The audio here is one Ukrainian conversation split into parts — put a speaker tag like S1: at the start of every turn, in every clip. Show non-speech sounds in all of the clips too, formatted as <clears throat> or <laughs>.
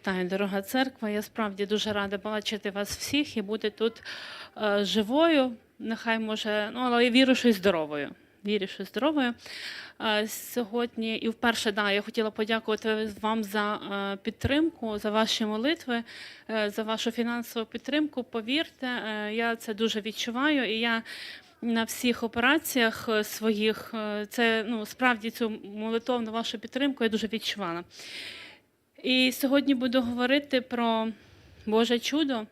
S1: Вітаю, дорога церква. Я справді дуже рада бачити вас всіх і бути тут е, живою. Нехай може, ну але я вірю, що й здоровою. Вірю, що здоровою. Е, сьогодні і вперше да, я хотіла подякувати вам за е, підтримку, за ваші молитви, е, за вашу фінансову підтримку. Повірте, е, я це дуже відчуваю, і я на всіх операціях е, своїх е, це ну справді цю молитовну вашу підтримку я дуже відчувала. І сьогодні буду говорити про Боже чудо,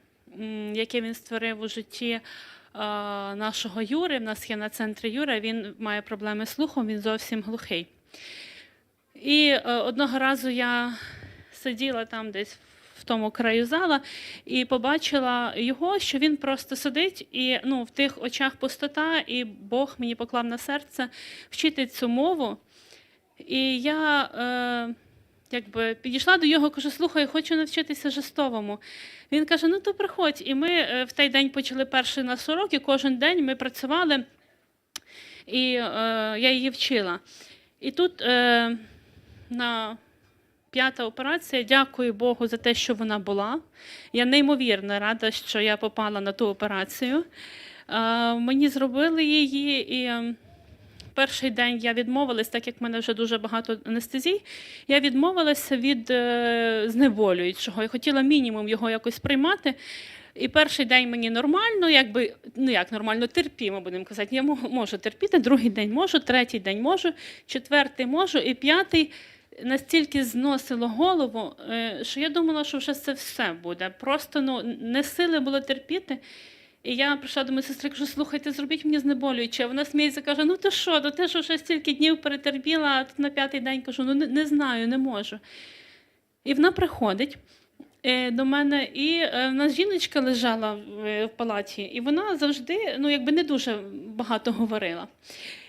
S1: яке він створив у житті е, нашого Юри. В нас є на центрі Юра, він має проблеми з слухом, він зовсім глухий. І е, одного разу я сиділа там десь в тому краю зала і побачила його, що він просто сидить, і ну, в тих очах пустота, і Бог мені поклав на серце вчити цю мову. І я е, якби підійшла до нього, кажу, слухай, хочу навчитися жестовому. Він каже: ну то приходь. І ми е, в той день почали перший нас урок, і кожен день ми працювали, і е, я її вчила. І тут е, на п'ята операція, дякую Богу за те, що вона була. Я неймовірно рада, що я попала на ту операцію. Е, мені зробили її і. Перший день я відмовилась, так як в мене вже дуже багато анестезій, я відмовилася від е, знеболюючого. Я хотіла мінімум його якось приймати. І перший день мені нормально, якби ну як нормально, терпімо, будемо казати. Я можу терпіти, другий день можу, третій день можу, четвертий можу, і п'ятий настільки зносило голову, е, що я думала, що вже це все буде. Просто ну, не сили було терпіти. І я прийшла до моєї сестри, кажу, слухайте, зробіть мені знеболююче. Вона сміється, каже: ну ти що, то ти що вже стільки днів перетерпіла, а тут на п'ятий день кажу, ну не, не знаю, не можу. І вона приходить е, до мене, і е, в нас жіночка лежала в, е, в палаті, і вона завжди ну, якби не дуже багато говорила.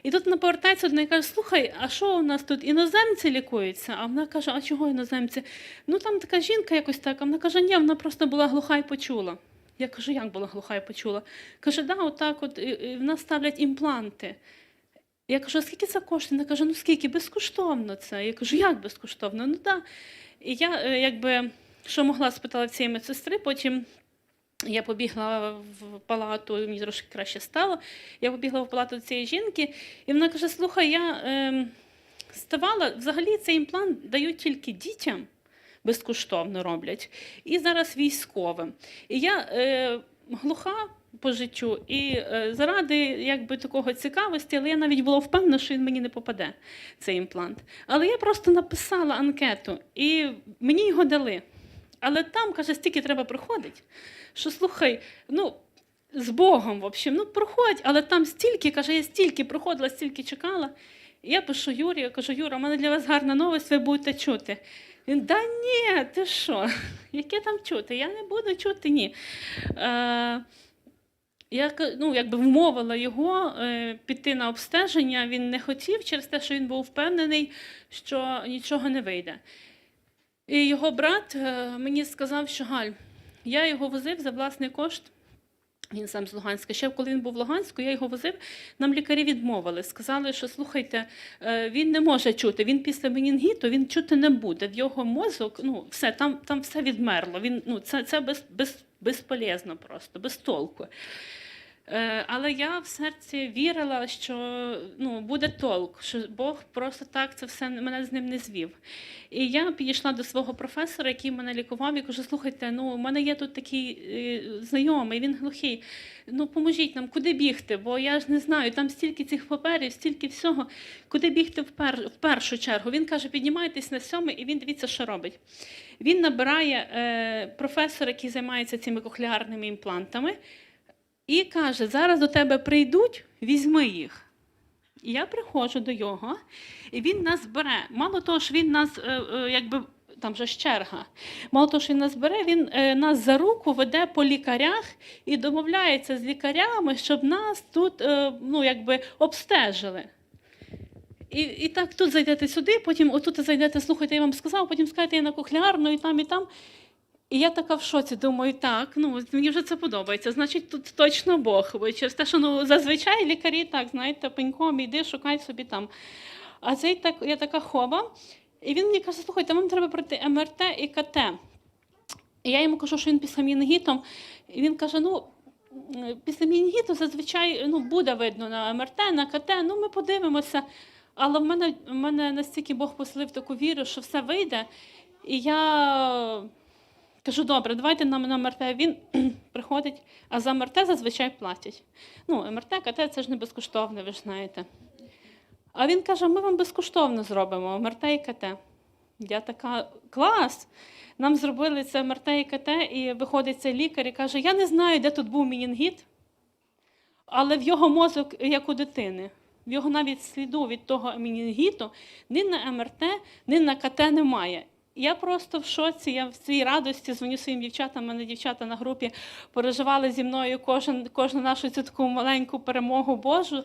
S1: І тут вона повертається до неї і каже: слухай, а що у нас тут іноземці лікуються? А вона каже: А чого іноземці? Ну там така жінка якось так. А вона каже, ні, вона просто була глуха і почула. Я кажу, як була глуха і почула? Каже, да, отак от в нас ставлять імпланти. Я кажу, а скільки це коштує? Вона каже, ну скільки? Безкоштовно це. Я кажу, як безкоштовно? Ну так. І я е, якби що могла спитала цієї медсестри, потім я побігла в палату, мені трошки краще стало. Я побігла в палату цієї жінки, і вона каже: слухай, я ем, ставала, взагалі цей імплант дають тільки дітям. Безкоштовно роблять, і зараз військовим. І я е, глуха по життю, і е, заради якби такого цікавості, але я навіть була впевнена, що він мені не попаде, цей імплант. Але я просто написала анкету, і мені його дали. Але там, каже, стільки треба проходить, що слухай, ну. З Богом, в общем, ну проходь, але там стільки, каже, я стільки проходила, стільки чекала. І я пишу Юрі, я кажу, Юра, у мене для вас гарна новость, ви будете чути. Він, да ні, ти що? <laughs> Яке там чути? Я не буду чути, ні. Е, я ну, якби вмовила його е, піти на обстеження, він не хотів через те, що він був впевнений, що нічого не вийде. І його брат е, мені сказав, що Галь, я його возив за власний кошт. Він сам з Луганська. Ще коли він був в Луганську, я його возив. Нам лікарі відмовили. Сказали, що слухайте, е, він не може чути. Він після менінгіту він чути не буде. В його мозок, ну все, там, там все відмерло. Він, ну, це це без, без, безполезно просто, без толку. Е, Але я в серці вірила, що ну, буде толк, що Бог просто так це все мене з ним не звів. І я підійшла до свого професора, який мене лікував, і кажу: слухайте, ну у мене є тут такий е, знайомий, він глухий. Ну поможіть нам, куди бігти? Бо я ж не знаю, там стільки цих паперів, стільки всього. Куди бігти в, в першу чергу? Він каже: піднімайтесь на сьомий, і він дивіться, що робить. Він набирає е, професора, який займається цими кохлеарними імплантами, і каже: зараз до тебе прийдуть, візьми їх. І я приходжу до його, і він нас бере. Мало того, що він нас е, е, якби. Там же черга. Мало того, що він нас бере, він е, нас за руку веде по лікарях і домовляється з лікарями, щоб нас тут ну, якби обстежили. І, і так тут зайдете сюди, потім отут зайдете, слухайте, я вам сказав, потім скажете, я на кохлеарну, і там, і там. І я така в шоці, думаю, так, ну мені вже це подобається. Значить, тут точно Бог. Бо через те, що ну, зазвичай лікарі так, знаєте, пеньком іди, шукай собі там. А цей так, я така хова. І він мені каже, слухайте, вам треба пройти МРТ і КТ. І я йому кажу, що він після мінгітом. І він каже: ну, після мінгіту зазвичай ну, буде видно на МРТ, на КТ, ну ми подивимося. Але в мене, в мене настільки Бог поселив таку віру, що все вийде. І я кажу, добре, давайте нам на МРТ. Він <clears throat> приходить, а за МРТ зазвичай платять. Ну, МРТ, КТ це ж не безкоштовне, ви ж знаєте. А він каже: ми вам безкоштовно зробимо МРТ і КТ. Я така, клас! Нам зробили це МРТ і КТ, і виходить цей лікар і каже: Я не знаю, де тут був мінінгіт, але в його мозок, як у дитини, в його навіть сліду від того мінінгіту ні на МРТ, ні на КТ немає. Я просто в шоці, я в цій радості дзвоню своїм дівчатам. Мене дівчата на групі переживали зі мною кожен, кожну нашу цю таку маленьку перемогу Божу,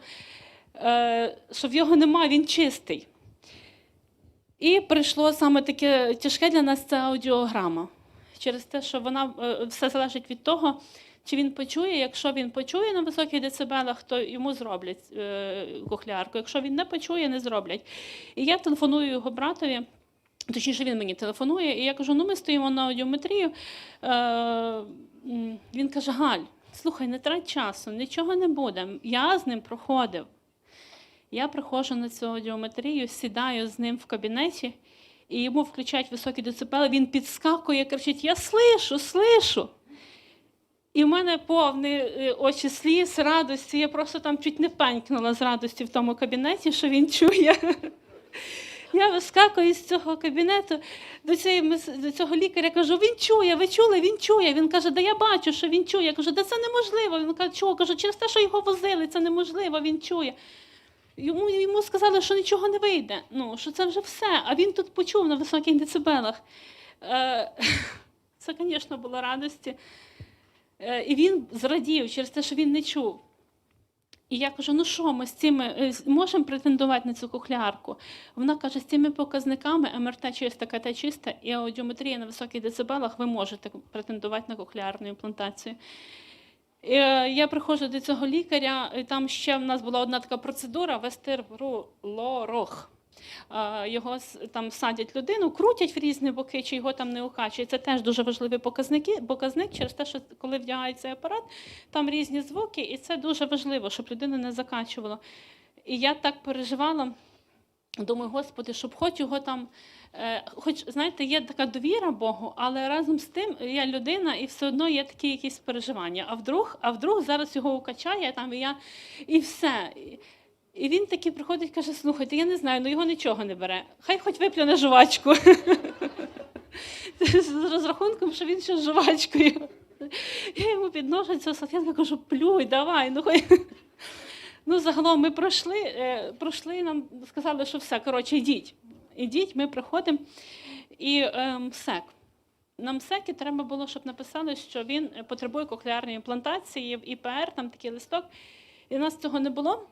S1: е, що в його немає, він чистий. І прийшло саме таке тяжке для нас це аудіограма. Через те, що вона е, все залежить від того, чи він почує. Якщо він почує на високих децибелах, то йому зроблять е, кохлярку. Якщо він не почує, не зроблять. І я телефоную його братові. Точніше, він мені телефонує, і я кажу: ну ми стоїмо на аудіометрію. Е, він каже: Галь, слухай, не трать часу, нічого не буде. Я з ним проходив. Я приходжу на цю аудіометрію, сідаю з ним в кабінеті, і йому включають високі децибели, він підскакує, кричить: Я слышу, слышу. І в мене повні е, очі сліз, радості. Я просто там чуть не пенькнула з радості в тому кабінеті, що він чує. Я вискакую з цього кабінету до, цієї, до цього лікаря, кажу, він чує, ви чули, він чує. Він каже, да я бачу, що він чує. Я кажу, да це неможливо. Він каже, чого? Кажу, через те, що його возили, це неможливо, він чує. Йому, йому сказали, що нічого не вийде, ну, що це вже все. А він тут почув на високих децибелах. Е, <laughs> це, звісно, було радості. Е, і він зрадів через те, що він не чув. І я кажу: ну що, ми з цими е, можемо претендувати на цю кухлярку? Вона каже, з цими показниками МРТ чиста, КТ чиста і аудіометрія на високих децибелах, ви можете претендувати на кохлеарну імплантацію. Е, Я приходжу до цього лікаря, і там ще в нас була одна така процедура вестибулорог. Його там садять людину, крутять в різні боки, чи його там не укачує. Це теж дуже важливий показники, показник через те, що коли вдягають цей апарат, там різні звуки, і це дуже важливо, щоб людину не закачувало. І я так переживала. Думаю, Господи, щоб хоч його там, е, хоч знаєте, є така довіра Богу, але разом з тим я людина, і все одно є такі якісь переживання. А вдруг, а вдруг зараз його укачає там, і я і все. І- він такий приходить і каже: слухайте, я не знаю, ну його нічого не бере. Хай хоч виплюне жувачку. З розрахунком, що він ще з жувачкою. Я йому підношу цю салфетку, кажу, плюй, давай, ну хай. Ну, загалом ми пройшли, е, пройшли, нам сказали, що все, коротше, йдіть. Ідіть, ми приходимо. І е, МСЕК. На МСЕКі треба було, щоб написали, що він потребує кохлеарної імплантації, в ІПР, там такий листок. І у нас цього не було.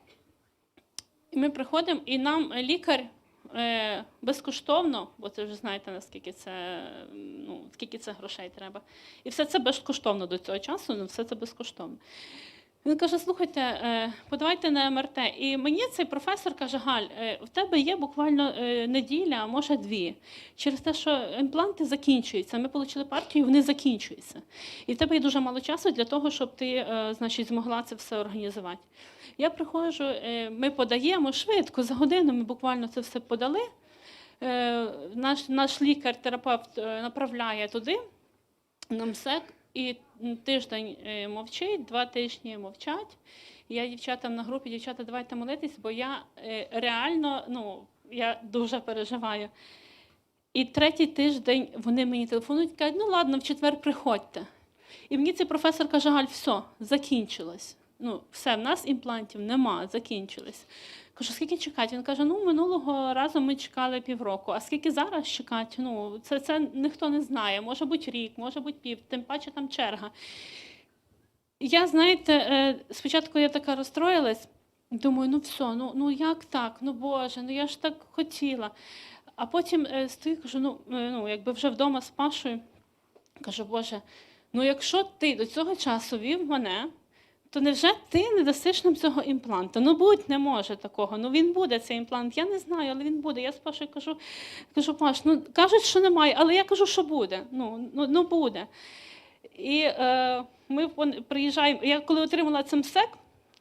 S1: І ми приходимо, і нам лікар е, безкоштовно, бо це вже знаєте, наскільки це, ну, скільки це грошей треба. І все це безкоштовно до цього часу, ну, все це безкоштовно. Він каже: слухайте, е, подавайте на МРТ. І мені цей професор каже: Галь, е, в тебе є буквально е, неділя, а може дві. Через те, що імпланти закінчуються. Ми отримали партію, вони закінчуються. І в тебе є дуже мало часу для того, щоб ти значить, змогла це все організувати. Я приходжу, ми подаємо швидко, за годину ми буквально це все подали. Наш, наш лікар-терапевт направляє туди, на МСЕК, і тиждень е, мовчить, два тижні мовчать. Я дівчатам на групі, дівчата, давайте молитись, бо я е, реально ну, я дуже переживаю. І третій тиждень вони мені телефонують, кажуть, ну ладно, в четвер приходьте. І мені цей професор каже, Галь, все, закінчилось. Ну, все, в нас імплантів нема, закінчилось. Кажу, скільки чекати? Він каже: ну минулого разу ми чекали півроку. А скільки зараз чекати? Ну, це, це ніхто не знає. Може бути рік, може бути пів, тим паче там черга. Я, знаєте, е, спочатку я така розстроїлась, думаю, ну все, ну, ну як так? Ну Боже, ну я ж так хотіла. А потім е, стою, кажу, ну, е, ну якби вже вдома з Пашою, кажу, Боже, ну якщо ти до цього часу вів мене, то невже ти не дасиш нам цього імпланту? Ну будь не може такого. Ну він буде цей імплант. Я не знаю, але він буде. Я з Пашою кажу, кажу, Паш, ну кажуть, що немає, але я кажу, що буде. Ну, ну, ну буде. І е, ми приїжджаємо. Я коли отримала цимсек,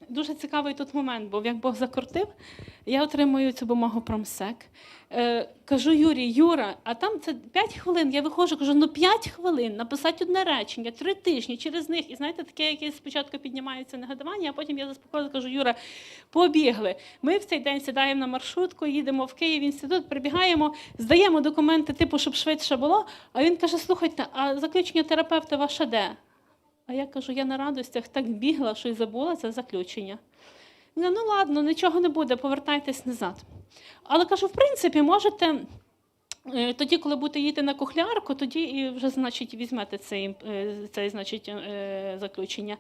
S1: дуже цікавий тут момент був, як Бог закрутив. Я отримую цю бумагу промсек. Е, кажу Юрій, Юра, а там це 5 хвилин. Я виходжу, кажу, ну 5 хвилин, написати одне речення, 3 тижні через них. І знаєте, таке, яке спочатку піднімається негодування, а потім я заспокоїла, кажу, Юра, побігли. Ми в цей день сідаємо на маршрутку, їдемо в Київ інститут, прибігаємо, здаємо документи, типу, щоб швидше було. А він каже: слухайте, а заключення терапевта ваше де? А я кажу, я на радостях так бігла, що й забула це заключення. Каже, ну ладно, нічого не буде, повертайтесь назад. Але кажу, в принципі, можете. е, Тоді, коли будете їти на кухлярку, тоді і вже значить, візьмете цей, е, цей значить, е, заключення.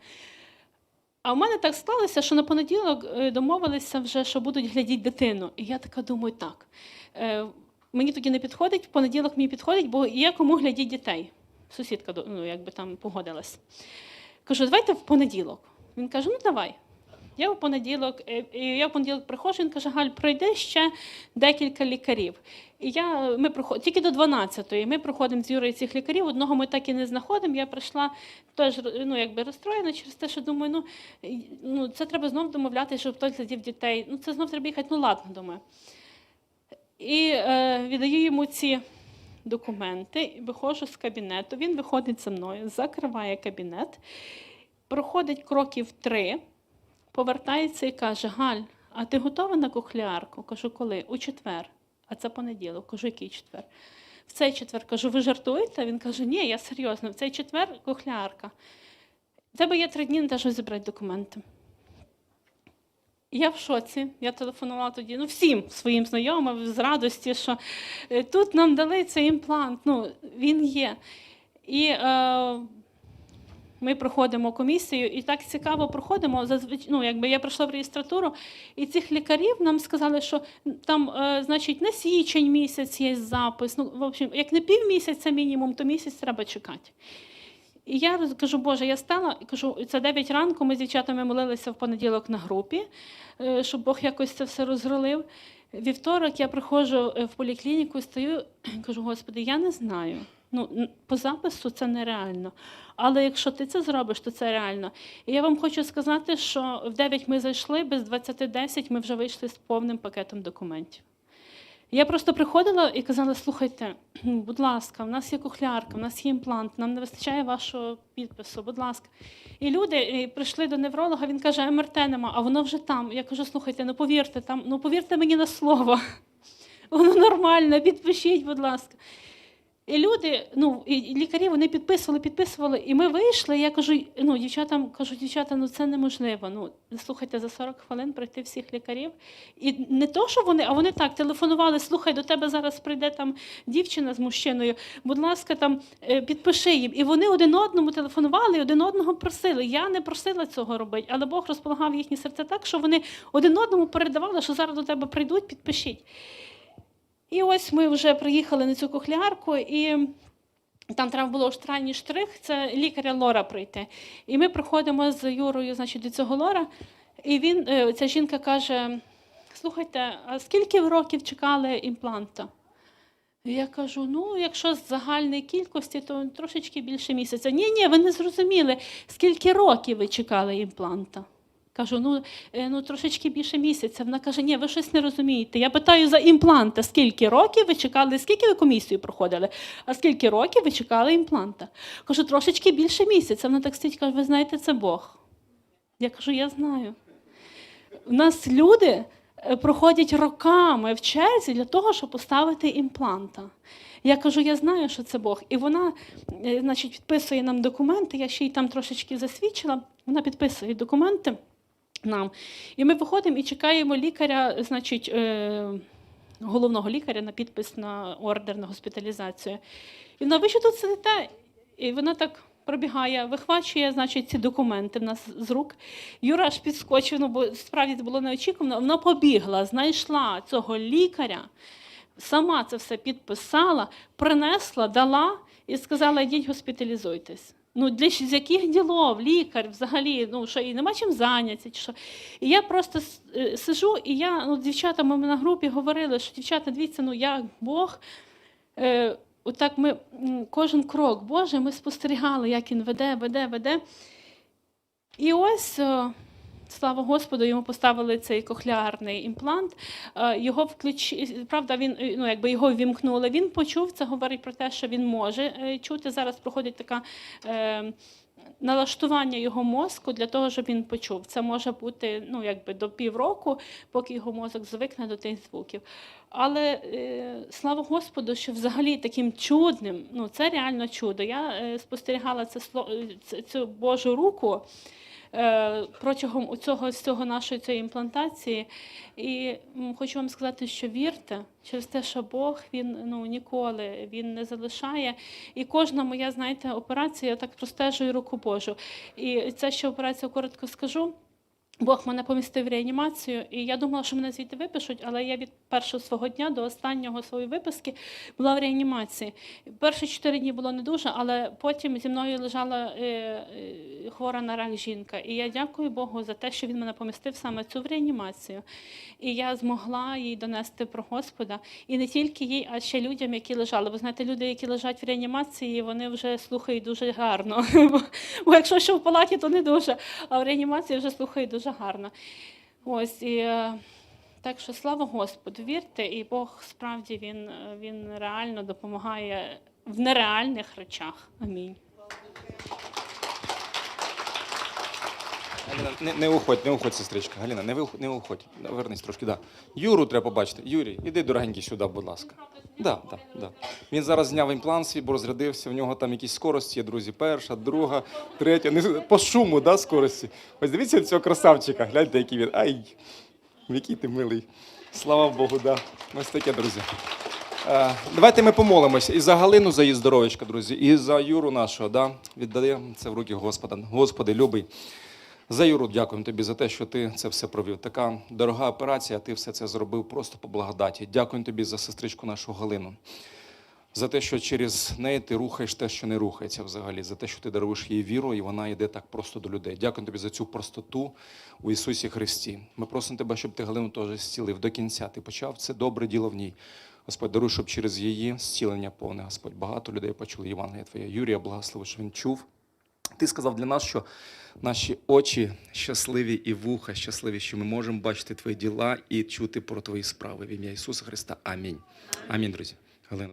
S1: А в мене так склалося, що на понеділок домовилися вже, що будуть глядіти дитину. І я така думаю, так. Мені тоді не підходить, в понеділок мені підходить, бо є кому глядіть дітей. Сусідка ну, якби там погодилась. Кажу, давайте в понеділок. Він каже, ну давай. Я в понеділок, е, і я в понеділок приходжу, він каже, Галь, пройди ще декілька лікарів. І я, ми проход... тільки до 12-ї. Ми проходимо з Юрою цих лікарів. Одного ми так і не знаходимо. Я прийшла теж ну, якби розстроєна через те, що думаю, ну, ну це треба знов домовлятися, щоб хтось глядів дітей. Ну, це знов треба їхати, ну ладно, думаю. І е, віддаю йому ці документи, виходжу з кабінету. Він виходить за мною, закриває кабінет, проходить кроків три, повертається і каже: Галь, а ти готова на кухлярку? Кажу, коли? У четвер. А це понеділок. Кажу, який четвер? В цей четвер кажу, ви жартуєте? Він каже, ні, я серйозно, в цей четвер кухлярка. В тебе є три дні на те, зібрати документи. Я в шоці. Я телефонувала тоді ну, всім своїм знайомим з радості, що е, тут нам дали цей імплант. Ну, він є. І е, ми проходимо комісію, і так цікаво проходимо. Зазвич... Ну, якби я прийшла в реєстратуру, і цих лікарів нам сказали, що там, е, значить, на січень місяць є запис. Ну, в общем, як не півмісяця мінімум, то місяць треба чекати. І я кажу, Боже, я стала і кажу, це 9 ранку. Ми з дівчатами молилися в понеділок на групі, е, щоб Бог якось це все розрулив. Вівторок я приходжу е, в поліклініку, стою кажу, Господи, я не знаю. Ну, по запису це нереально. Але якщо ти це зробиш, то це реально. І я вам хочу сказати, що в 9 ми зайшли, без 20.10 ми вже вийшли з повним пакетом документів. Я просто приходила і казала: слухайте, <clears throat> будь ласка, в нас є кухлярка, в нас є імплант, нам не вистачає вашого підпису, будь ласка. І люди прийшли до невролога, він каже, МРТ нема, а воно вже там. Я кажу, слухайте, ну повірте, там, ну повірте мені на слово. <laughs> Воно нормально, підпишіть, будь ласка. І люди, ну, і лікарі вони підписували, підписували, і ми вийшли. І я кажу, ну, дівчатам кажу, дівчата, ну це неможливо. Ну, слухайте, за 40 хвилин пройти всіх лікарів. І не то, що вони, а вони так телефонували, слухай, до тебе зараз прийде там дівчина з мужчиною, будь ласка, там е, підпиши їм. І вони один одному телефонували, і один одного просили. Я не просила цього робити, але Бог розполагав їхні серця так, що вони один одному передавали, що зараз до тебе прийдуть, підпишіть. І ось ми вже приїхали на цю кухлярку, і там треба було штранній штрих, це лікаря Лора прийти. І ми приходимо з Юрою, значить, до цього Лора, і він, е, ця жінка каже: слухайте, а скільки років чекали імпланта? Я кажу: ну, якщо з загальної кількості, то трошечки більше місяця. Ні, ні, ви не зрозуміли, скільки років ви чекали імпланта. Кажу, ну, е, ну трошечки більше місяця. Вона каже, ні, ви щось не розумієте. Я питаю за імпланта, скільки років ви чекали, скільки ви комісію проходили, а скільки років ви чекали імпланта? Кажу, трошечки більше місяця. Вона так стоїть, каже, ви знаєте, це Бог. Я кажу, я знаю. У нас люди е, проходять роками в черзі для того, щоб поставити імпланта. Я кажу, я знаю, що це Бог. І вона, е, значить, підписує нам документи. Я ще й там трошечки засвідчила. Вона підписує документи нам. І ми виходимо і чекаємо лікаря, значить, е, головного лікаря на підпис на ордер на госпіталізацію. І вона, ви що тут сидите? І вона так пробігає, вихвачує, значить, ці документи в нас з рук. Юра аж підскочив, ну, бо справді це було неочікувано. Вона побігла, знайшла цього лікаря, сама це все підписала, принесла, дала і сказала, йдіть госпіталізуйтесь. Ну, для з яких ділов, лікар взагалі, ну що і нема чим зайнятися, чи що. І я просто е, сижу, і я, ну, дівчата ми на групі говорили, що дівчата, дивіться, ну як Бог. Е, отак ми кожен крок Боже, ми спостерігали, як він веде, веде, веде. І ось, е, слава Господу, йому поставили цей кохлеарний імплант. Е, Його включ... правда, він е, ну, якби його ввімкнули. Він почув це, говорить про те, що він може е, чути. Зараз проходить така. Е, Налаштування його мозку для того, щоб він почув. Це може бути ну, якби до півроку, поки його мозок звикне до тих звуків. Але е, слава Господу, що взагалі таким чудним, ну це реально чудо. Я е, спостерігала це, цю Божу руку протягом цього цього нашої цієї імплантації. І хочу вам сказати, що вірте через те, що Бог він ну ніколи він не залишає. І кожна моя, знаєте, операція я так простежую руку Божу. І це ще операція коротко скажу. Бог мене помістив в реанімацію, і я думала, що мене звідти випишуть, але я від першого свого дня до останнього своєї виписки була в реанімації. Перші чотири дні було не дуже, але потім зі мною лежала е, е, хвора на рак жінка. І я дякую Богу за те, що він мене помістив саме цю в реанімацію. І я змогла їй донести про Господа. І не тільки їй, а ще людям, які лежали. Ви знаєте, люди, які лежать в реанімації, вони вже слухають дуже гарно. <laughs> Бо- Бо якщо ще в палаті, то не дуже, а в реанімації вже слухають дуже гарно. Ось і е, так що слава Господу, вірте, і Бог справді він, е, він реально допомагає в нереальних речах. Амінь.
S2: Галіна, не, не уходь, не уходь, сестричка. Галіна, не, виходь, не уходь. Вернись трошки, да. Юру треба побачити. Юрій, іди дорогенький сюди, будь ласка. Да, да, да. Він зараз зняв імплант свій, бо розрядився. В нього там якісь скорості є, друзі. Перша, друга, третя. Не, по шуму, да, скорості. Ось дивіться цього красавчика. Гляньте, який він. Ай, який ти милий. Слава Богу, да. Ось таке, друзі. Е, Давайте ми помолимося і за Галину, за її здоров'ячка, друзі, і за Юру нашого. Да? Віддаємо це в руки Господа. Господи, любий. За Юру дякуємо тобі за те, що ти це все провів. Така дорога операція, ти все це зробив просто по благодаті. Дякуємо тобі за сестричку нашу Галину. За те, що через неї ти рухаєш те, що не рухається взагалі, за те, що ти даруєш їй віру, і вона йде так просто до людей. Дякую тобі за цю простоту у Ісусі Христі. Ми просимо тебе, щоб ти Галину теж зцілив до кінця. Ти почав це добре діло в ній. Господь, даруй, щоб через її зцілення повне, Господь, багато людей почули Євангелія Твоє. Юрія благослови, що він чув. Ти сказав для нас, що наші очі щасливі і вуха щасливі, що ми можемо бачити твої діла і чути про твої справи. В ім'я Ісуса Христа. Амінь. Амінь, друзі. Галина.